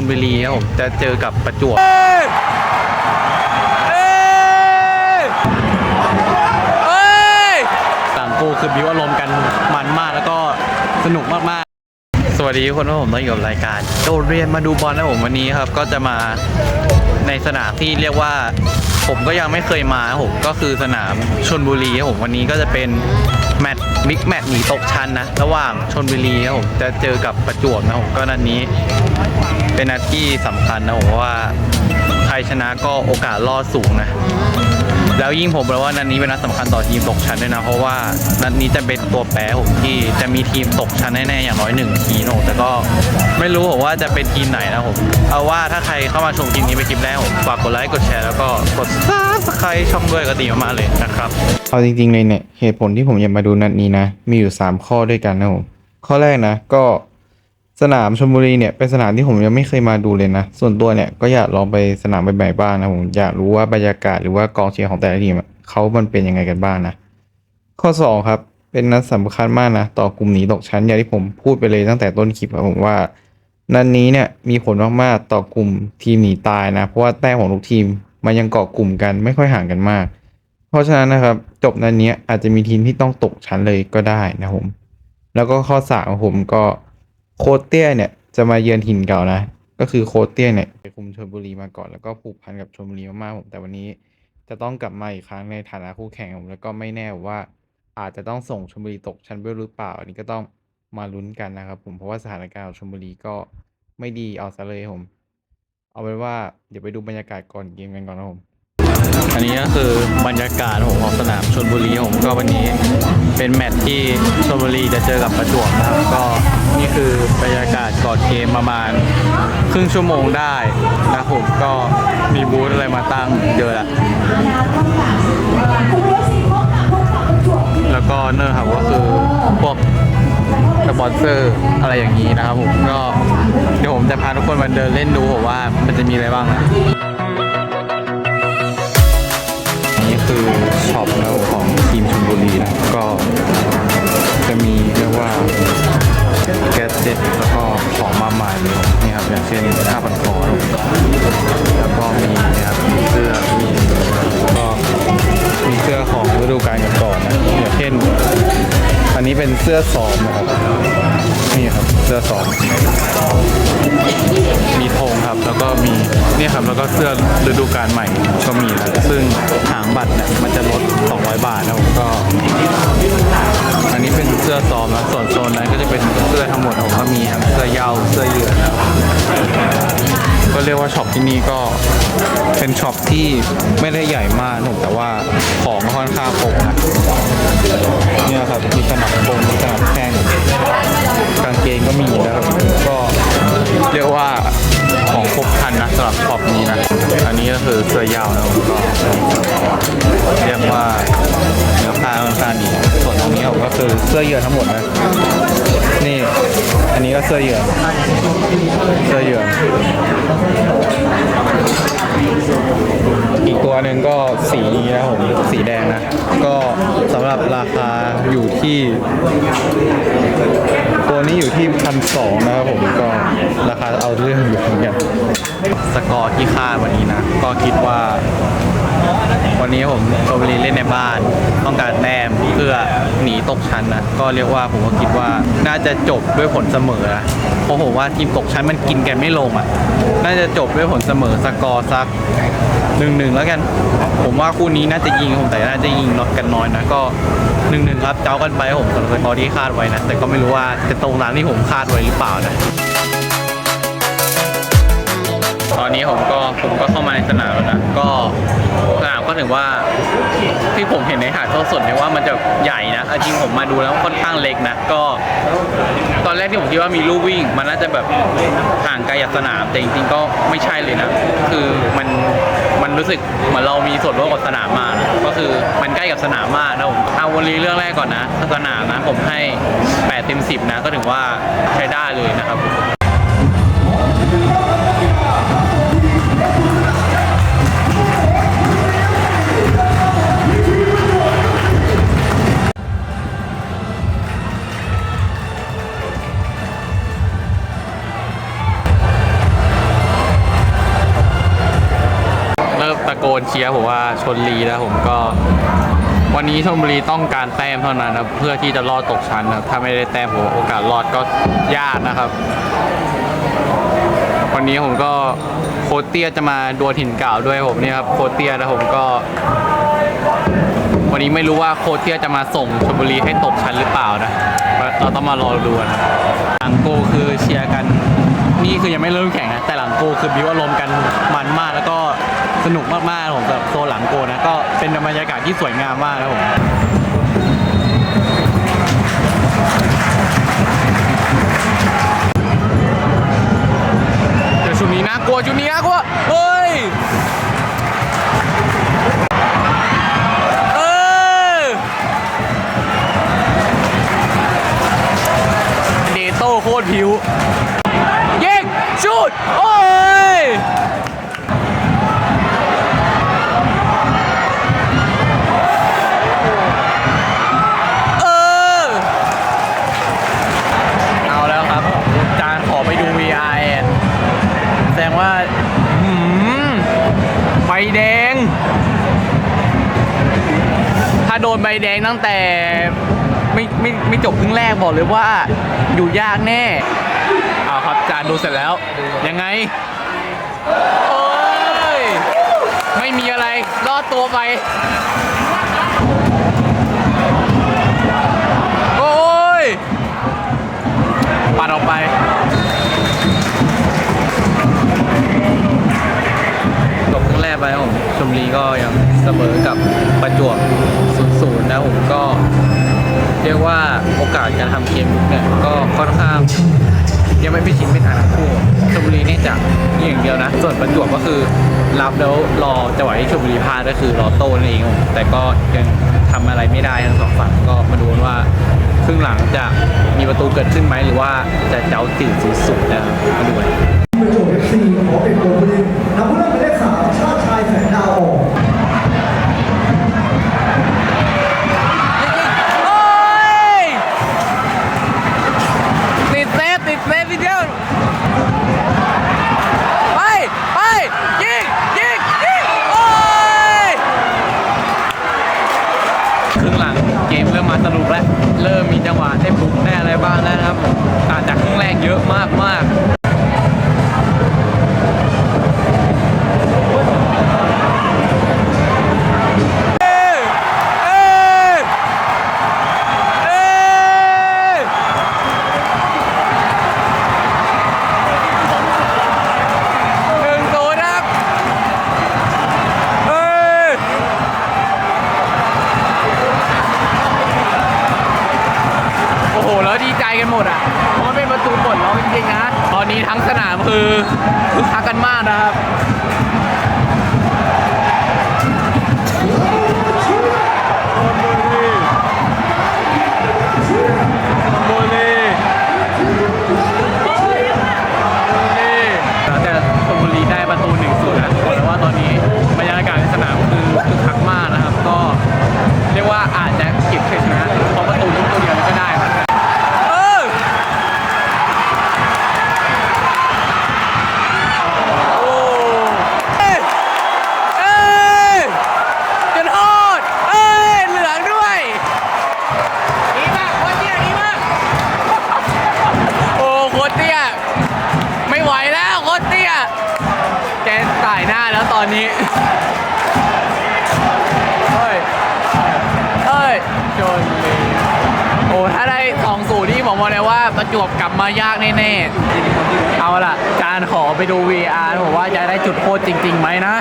นบุรีครับผมจะเจอกับประจวบต่างคู่คือบิวอารมณ์กันมันมากแล้วก็สนุกมากๆ สวัสดีทุกคนครับผมต้องอยู่กับรายการโดดเรียนมาดูบอลนะผมวันนี้ครับ ก็จะมาในสนามที่เรียกว่าผมก็ยังไม่เคยมาครับผมก็คือสนามชนบุรีครับผมวันนี้ก็จะเป็นแมตช์ บิ๊กแมตช์หนีตกชั้นนะ ระหว่างชนบุรีครับผมจะเจอกับประจวบนะผมก็นัดนนี้เป็นนัดที่สำคัญนะผมว่าใครชนะก็โอกาสรอดสูงนะ แล้วยิ่งผมบอกว่านัดนี้เป็นนัดสำคัญต่อทีมตกชั้นด้วยนะ เพราะว่านัดนี้จะเป็นตัวแปรผมที่จะมีทีมตกชั้นแน่ๆอย่างน้อยหนึ่งทีมนะผมแต่ก็ไม่รู้ผมว่าจะเป็นทีมไหนนะผมเอาว่าถ้าใครเข้ามาชมคลิปนี้เป็นคลิปแรกผมฝากกดไลค์กดแชร์แล้วก็กดซับสไครต์ช่องด้วยก็ดีมากๆเลยนะครับเอาจริงๆเลยเนี่ยเหตุผลที่ผมอยากมาดูนัดนี้นะ มีอยู่ 3 ข้อด้วยกันนะผมข้อแรกนะก็ สนามชลบุรีเนี่ยเป็นสนามที่ผมยังไม่เคยมาดูเลยนะ ส่วนตัวเนี่ยก็อยากลองไปสนามใหม่ๆบ้างนะผมอยากรู้ว่าบรรยากาศหรือว่ากองเชียร์ของแต่ละทีมเขามันเป็นยังไงกันบ้างนะข้อ 2 ครับ เป็นนัดสำคัญมากนะต่อกลุ่มหนีตกชั้นอย่างที่ผมพูดไปเลยตั้งแต่ต้นคลิปครับผมว่านัดนี้เนี่ยมีผลมากๆต่อกลุ่มทีมหนีตายนะ เพราะว่าแต้มของทุกทีมมันยังเกาะกลุ่มกันไม่ค่อยห่างกันมาก เพราะฉะนั้นนะครับจบนัดเนี้อาจจะมีทีมที่ต้องตกชั้นเลยก็ได้นะผมแล้วก็ข้อสามของผมก็ โคเตี้ยเนี่ยจะมาเยือนถิ่นเก่านะ ก็คือโคเตี้ยเนี่ยไปคุมชลบุรีมาก่อนแล้วก็ผูกพันกับชลบุรีมากๆผมแต่วันนี้จะต้องกลับมาอีกครั้งในฐานะคู่แข่งผมแล้วก็ไม่แน่ว่าอาจจะต้องส่งชลบุรีตกชั้นไปหรือเปล่า อันนี้ก็ต้องมาลุ้นกันนะครับ ผมเพราะว่าสถานการณ์ของชลบุรีก็ไม่ดีเอาซะเลยผม เอาเป็นว่าเดี๋ยวไปดูบรรยากาศก่อนเกมกันก่อนนะผม อันนี้ก็คือบรรยากาศของสนามชนบุรีผมก็วันนี้เป็นแมตช์ที่ชนบุรีจะเจอกับประจวบนะครับ ก็นี่คือบรรยากาศก่อนเกมประมาณครึ่งชั่วโมงได้นะผมก็มีบูธอะไรมาตั้งเยอะแหละแล้วก็เนอะครับก็คือพวกสปอนเซอร์อะไรอย่างนี้นะครับผมก็เดี๋ยวผมจะพาทุกคนมาเดินเล่นดูผมว่ามันจะมีอะไรบ้างนะ คือช็อปแล้วของทีมชลบุรีนะก็จะมีเรียกว่าแก๊สเซ็ตแล้วก็ของมากมายเลยนี่ครับอย่างเช่นผ้าพันคอแล้วก็มีนะครับมีเสื้อมีก็มีเสื้อของฤดูกาลก่อนนะอย่างเช่น อันนี้เป็นเสื้อซ้อมนะครับนี่ครับ สื้อซ้อมมีธงครับ แล้วก็มีเนี่ยครับแล้วก็เสื้อฤดูกาลใหม่ก็มีนะซึ่งหางบัตรเนี่ยมันจะลด 200 บาทนะผมก็ อันนี้เป็นเสื้อซ้อมนะส่วนโซนนั้นก็จะเป็นเสื้อทั้งหมดผมก็มีครับเสื้อยาวเสื้อยืดครับ ก็เรียกว่าช็อปที่นี่ก็เป็นช็อปที่ไม่ได้ใหญ่มากหนะผมแต่ว่าของค่อนข้างครบนะเนี่ยครับมีสนับปงมีสนับแข้งกางเกงก็มีนะครับก็เรียกว่าของครบครันนะสำหรับช็อปนี้นะอันนี้ก็คือเสื้อยาวนะผมก็เรียกว่าเนื้อผ้าค่อนข้างดีส่วนตรงนี้ผมก็คือเสื้อเยื่อทั้งหมดนะ อันนี้ก็เสื้อเหยื่อเสื้อเหยื่ออีกตัวหนึ่งก็สีนี้นะผมสีแดงนะ ก็สำหรับราคาอยู่ที่ ตัวนี้อยู่ที่พันสองนะครับผมก็ราคาเอาเรื่องอยู่เหมือนกันสกอร์ที่คาดวันนี้นะ ก็คิดว่า วันนี้ผมชลบุรีเล่นในบ้าน ต้องการแต้มเพื่อหนีตกชั้นนะก็เรียกว่าผมก็คิดว่าน่าจะจบด้วยผลเสมอนะเพราะผมว่าทีมตกชั้นมันกินกันไม่ลงอะน่าจะจบด้วยผลเสมอสกอร์สักหนึ่งหนึ่งแล้วกัน ผมว่าคู่นี้น่าจะยิงผมแต่น่าจะยิงน็อตกันน้อยนะก็หนึ่งหนึ่งครับเจ้ากันไปผมสำหรับสกอร์ที่คาดไว้นะแต่ก็ไม่รู้ว่าจะตรงตามที่ผมคาดไว้หรือเปล่านะตอนนี้ผมก็ผมก็เข้ามาในสนามแล้วนะก็ สนามก็ถือว่าที่ผมเห็นในหาดโทษสดเนี่ยว่ามันจะใหญ่นะเอาจริงผมมาดูแล้วค่อนข้างเล็กนะก็ ตอนแรกที่ผมคิดว่ามีลู่วิ่ง มันน่าจะแบบห่างไกลจากสนามแต่จริงๆก็ไม่ใช่เลยนะ คือมันมันรู้สึกเหมือนเรามีส่วนร่วมกับสนามมากนะก็คือมันใกล้กับสนามมากนะผมเอาวันนี้เรื่องแรกก่อนนะสนามนะผมให้8เต็ม10นะก็ถือว่าใช้ได้เลยนะครับ นเชียร์ผมว่าชนลีแล้วผมก็ วันนี้ชลบุรีต้องการแต้มเท่านั้นครับเพื่อที่จะรอดตกชั้นนะถ้าไม่ได้แต้มผมโอกาสรอดก็ยากนะครับ วันนี้ผมก็โคชเตียจะมาดวลถิ่นเก่าด้วยผมเนี่ยครับโคชเตียแล้วผมก็ วันนี้ไม่รู้ว่าโคชเตียจะมาส่งชลบุรีให้ตกชั้นหรือเปล่านะเราต้องมารอดูนะหลังโกคือเชียร์กัน นี่คือยังไม่เริ่มแข่งนะแต่หลังโกคือบิวอารมณ์กันมันมากแล้วก็ สนุกมากๆผมสำหรับโซนหลังโกนะ ก็เป็นบรรยากาศที่สวยงามมากนะผมเดี๋ยวชุดนี้น่ากลัวชุดนี้น่ากลัว นใบแดงตั้งแต่ไม่ไม่ไม่จบครึ่งแรกบอกเลยว่าอยู่ยากแน่เอาครับจานดูเสร็จแล้ว ยังไงโอ้ยไม่มีอะไรรอดตัวไป โอ้ยปัดออกไปจบครึ่งแรกไปครับผมชมบุรีก็ยัง เสมอกับประจวบ0 0นะผมก็เรียกว่าโอกาสการทำเกมเนี่ยก็ค่อนข้างยังไม่พิชิตไม่ทันคู่ชมบุรีเนี่ยจะนี่อย่างเดียวนะ ส่วนประจวบก็คือรับแล้วรอจังหวะที่ชมบุรีพลาดก็คือรอโต้นั่นเองแต่ก็ยังทำอะไรไม่ได้ทั้งสองฝั่งก็มาดูกันว่าครึ่งหลังจะมีประตูเกิดขึ้นไหมหรือว่าจะเจ้าตื่นสุดๆนะครับมาดูกันประจวบเอฟซีขอเป็นโกลบุรีนำผู้เล่น อะมากมากเอ้ยเอ้ยเอ้ยหนึ่งศูนย์ครับเอ้ยโอ้โหแล้วดีใจกันหมดอะ นี้ทั้งสนามคือคึกคักกันมากนะครับ อนนี้เฮ้ยเฮ้ยชนลีโอ้ถ้าได้สองสูนี่ผมบอกเลยว่าประจวบกลับมายากแน่ๆเอาล่ะ การขอไปดู VR ผมว่าจะได้จุดโทษจริงๆไหมนะ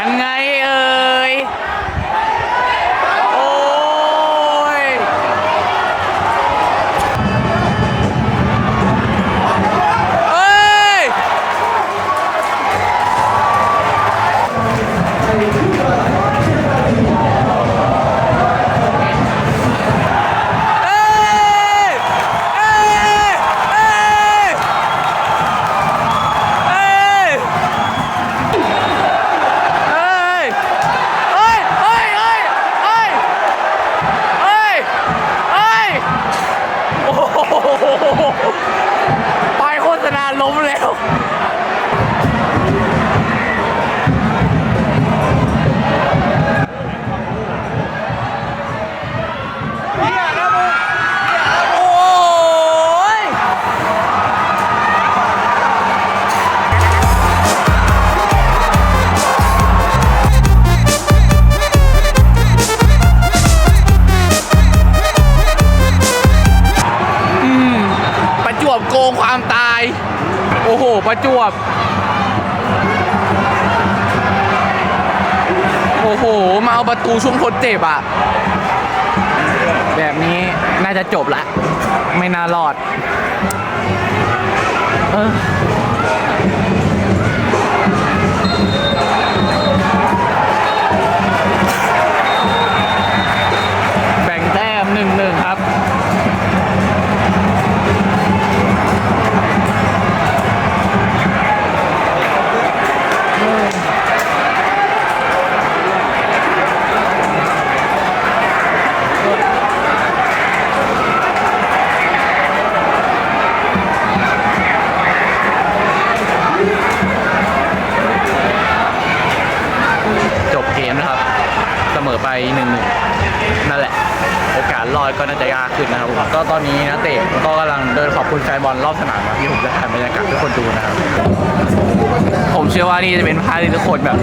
ยังไงเออ โอ้โห มาเอาประตูช่วงทดเจ็บอะ แบบนี้น่าจะจบละ ไม่น่ารอด เออ มอไปหนึ่งนั่นแหละ โอกาสรอดก็น่าจะยากขึ้นนะครับก็ตอนนี้นักเตะก็กำลังเดินขอบคุณแฟนบอลรอบสนามนะที่ผมจะถ่ายบรรยากาศให้ทุกคนดูนะครับ ผมเชื่อว่านี่จะเป็นภาพที่ทุกคนแบบ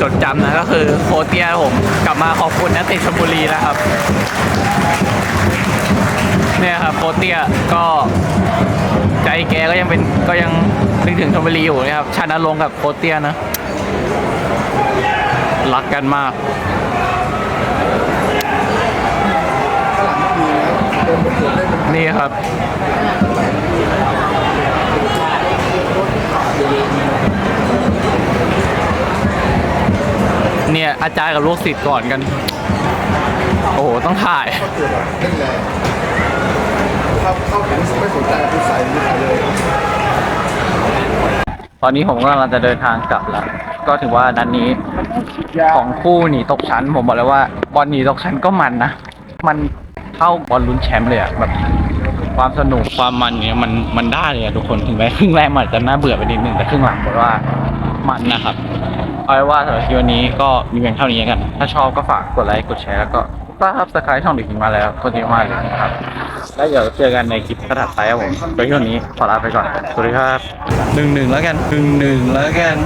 จดจำนะก็คือโคเตียผมกลับมาขอบคุณนักเตะชลบุรีนะครับเนี่ยครับโคเตียก็ใจแกก็ยังเป็นก็ยังนึกถึงชลบุรีอยู่นะครับชานาลงกับโคเตียนะรักกันมาก นี่ครับ เนี่ยอาจารย์กับลูกศิษย์ก่อนกัน โอ้โห ต้องถ่ายเล่นแรงถ้าเข้าถึงไม่สนใจคือใส่ไม่ใส่เลยตอนนี้ผมกำลังจะเดินทางกลับแล้ว ก็ถือว่านัดนนี้ของคู่หนีตกชั้น ผมบอกเลยว่า บอลหนีตกชั้นก็มันนะ มัน เท่าบอลลุ้นแชมป์เลยอะแบบความสนุกความมันเนี่ยมันมันได้เลยอะทุกคนถึงแม้ครึ่งแรกมันอาจจะน่าเบื่อไปนิดนึงแต่ครึ่งหลังบอกว่ามันนะครับเอาไว้ว่าสำหรับคลิปวันนี้ก็มีเพียงเท่านี้กัน ถ้าชอบก็ฝากกดไลค์กดแชร์แล้วก็ซับสไครต์ช่องเด็กหญิงมาแล้วคนที่มากเลยนะครับ แล้วเดี๋ยวเจอกันในคลิปถัดไปครับผมโดยที่วันนี้ขอลาไปก่อน สวัสดีครับหนึ่งหนึ่งแล้วกันหนึ่งหนึ่งแล้วกัน